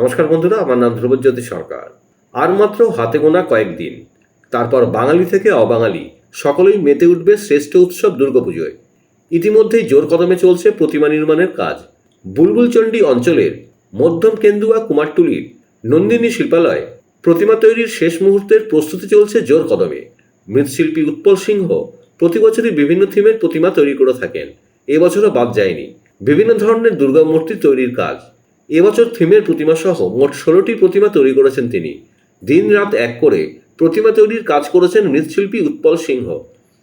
নমস্কার বন্ধুরা, আমার নাম ধ্রুবজ্যোতি সরকার। আর মাত্র হাতে গোনা কয়েকদিন। তারপর বাঙালি থেকে অবাঙালি, সকলেই মেতে উঠবে শ্রেষ্ঠ উৎসব দুর্গাপুজোয়। ইতিমধ্যেই জোর কদমে চলছে প্রতিমা নির্মাণের কাজ। বুলবুলচণ্ডী অঞ্চলের মধ্যম কেন্দুয়া কুমারটুলির নন্দিনী শিল্পালয় প্রতিমা তৈরির শেষ মুহূর্তের প্রস্তুতি চলছে জোর কদমে। মৃৎশিল্পী উৎপল সিংহ প্রতি বছরই বিভিন্ন থিমের প্রতিমা তৈরি করে থাকেন। এবছরও বাদ যায়নি। বিভিন্ন ধরনের দুর্গা মূর্তি তৈরির কাজ। এবছর থিমের প্রতিমা সহ মোট ষোলোটি প্রতিমা তৈরি করেছেন তিনি। দিন রাত এক করে প্রতিমা তৈরির কাজ করেছেন মৃৎশিল্পী উৎপল সিংহ।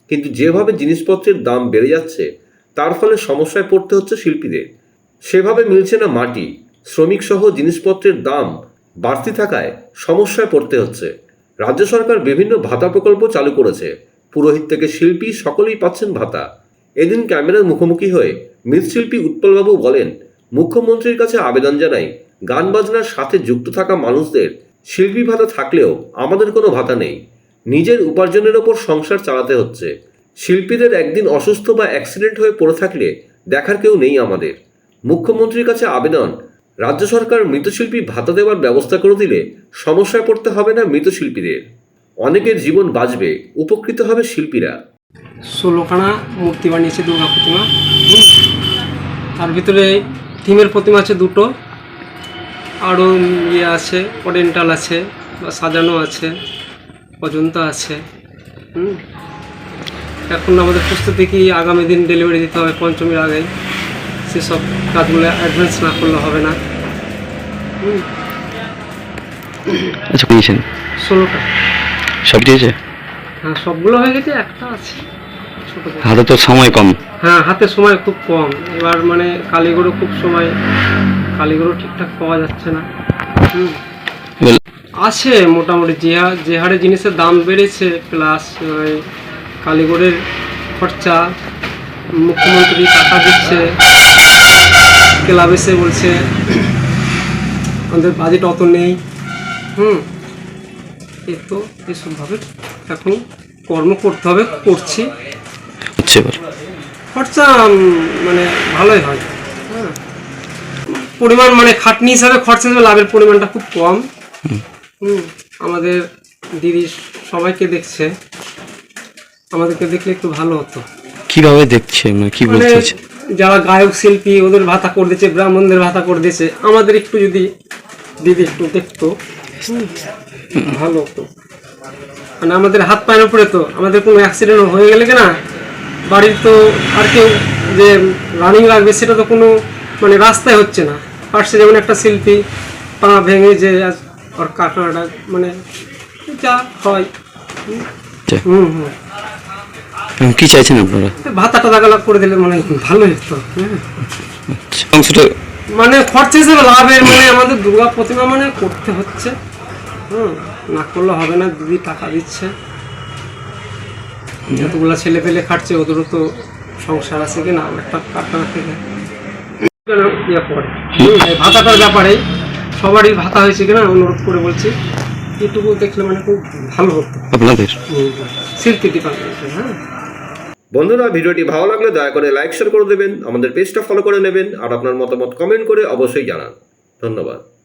কিন্তু যেভাবে জিনিসপত্রের দাম বেড়ে যাচ্ছে, তার ফলে সমস্যায় পড়তে হচ্ছে শিল্পীদের। সেভাবে মিলছে না মাটি। শ্রমিক সহ জিনিসপত্রের দাম বাড়তি থাকায় সমস্যায় পড়তে হচ্ছে। রাজ্য সরকার বিভিন্ন ভাতা প্রকল্প চালু করেছে। পুরোহিত থেকে শিল্পী সকলেই পাচ্ছেন ভাতা। এদিন ক্যামেরার মুখোমুখি হয়ে মৃৎশিল্পী উৎপলবাবু বলেন মুখ্যমন্ত্রীর কাছে আবেদন জানাই, গান বাজনার সাথে যুক্ত থাকা মানুষদের শিল্পী ভাতা থাকলেও আমাদের কোনো ভাতা নেই। নিজের উপার্জনের ওপর সংসার চালাতে হচ্ছে। শিল্পীদের একদিন অসুস্থ বা অ্যাক্সিডেন্ট হয়ে পড়ে থাকলে দেখার কেউ নেই আমাদের। মুখ্যমন্ত্রীর কাছে আবেদন, রাজ্য সরকার মৃতশিল্পী ভাতা দেওয়ার ব্যবস্থা করে দিলে সমস্যায় পড়তে হবে না মৃতশিল্পীদের অনেকের জীবন বাঁচবে, উপকৃত হবে শিল্পীরা। ষোলোখানা মূর্তি বানিয়েছে দুর্গা প্রতিমা। তার ভিতরে থিমের প্রতিমা আছে দুটো আরও ইয়ে আছে ওরিয়েন্টাল আছে বা সাজানো আছে অজন্তা আছে হুম। এখন আমাদের প্রস্তুতি কি আগামী দিন ডেলিভারি দিতে হবে পঞ্চমীর আগে সেসব কাজগুলো অ্যাডভান্স না করলে হবে না হুম। আচ্ছা পেয়েছেন ষোলোটা সব দিয়েছে হ্যাঁ সবগুলো হয়ে গেছে একটা আছে। হাতে তো সময় কম। হ্যাঁ হাতে সময় খুব কম। এবার মানে কালীগুলো খুব সময় কালীগুলো ঠিকঠাক পাওয়া যাচ্ছে না। আছে মোটামুটি যে যে হারে জিনিসের দাম বেড়েছে প্লাস কালীগড়ের খরচা মুখ্যমন্ত্রী টাকা দিচ্ছে ক্লাব এসে বলছে আমাদের বাজেট অত নেই। হুম। এ তো এসবভাবে এখন কর্ম করতে হবে করছি। হচ্ছে এবার? খরচা মানে ভালোই হয়। হ্যাঁ। পরিমাণ মানে খাটনি হিসাবে খরচা হিসাবে লাভের পরিমাণটা খুব কম। হুম। আমাদের দিদি সবাইকে দেখছে। আমাদেরকে দেখলে একটু ভালো হতো। কীভাবে দেখছে? মানে কি মানে বলতে যারা গায়ক শিল্পী ওদের ভাতা করে দিচ্ছে ব্রাহ্মণদের ভাতা করে দিয়েছে আমাদের একটু যদি দিদি একটু দেখতো ভালো হতো। মানে আমাদের হাত পায়ের উপরে তো আমাদের কোনো অ্যাক্সিডেন্ট হয়ে গেলে কিনা বাড়ির তো আর কেউ যে রানিং লাগবে সেটা তো কোনো মানে রাস্তায় হচ্ছে না। পাশে যেমন একটা শিল্পী পা ভেঙে যে ওর কাটাটা মানে যা হয়। হুম, হুম কি চাইছেন আপনারা? ভাতাটা দাগালাগ করে দিলে মানে ভালোই হতো হ্যাঁ। আচ্ছা। অংশটা মানে খরচা হিসেবে লাভের মানে আমাদের দুর্গা প্রতিমা মানে করতে হচ্ছে। হুম না করলে হবে না দিদি টাকা দিচ্ছে। যতগুলো ছেলে পেলে খাটছে ওদেরও তো সংসার আছে কি না একটা থেকে ইয়ে করে ভাতাটার ব্যাপারে সবারই ভাতা হয়েছে কিনা অনুরোধ করে বলছি এটুকু দেখলে মানে খুব ভালো হতো। আপনাদের? ডিপার্টমেন্টে হ্যাঁ। বন্ধুরা ভিডিওটি ভালো লাগলে দয়া করে লাইক শেয়ার করে দেবেন আমাদের পেজটা ফলো করে নেবেন আর আপনার মতামত কমেন্ট করে অবশ্যই জানান। ধন্যবাদ।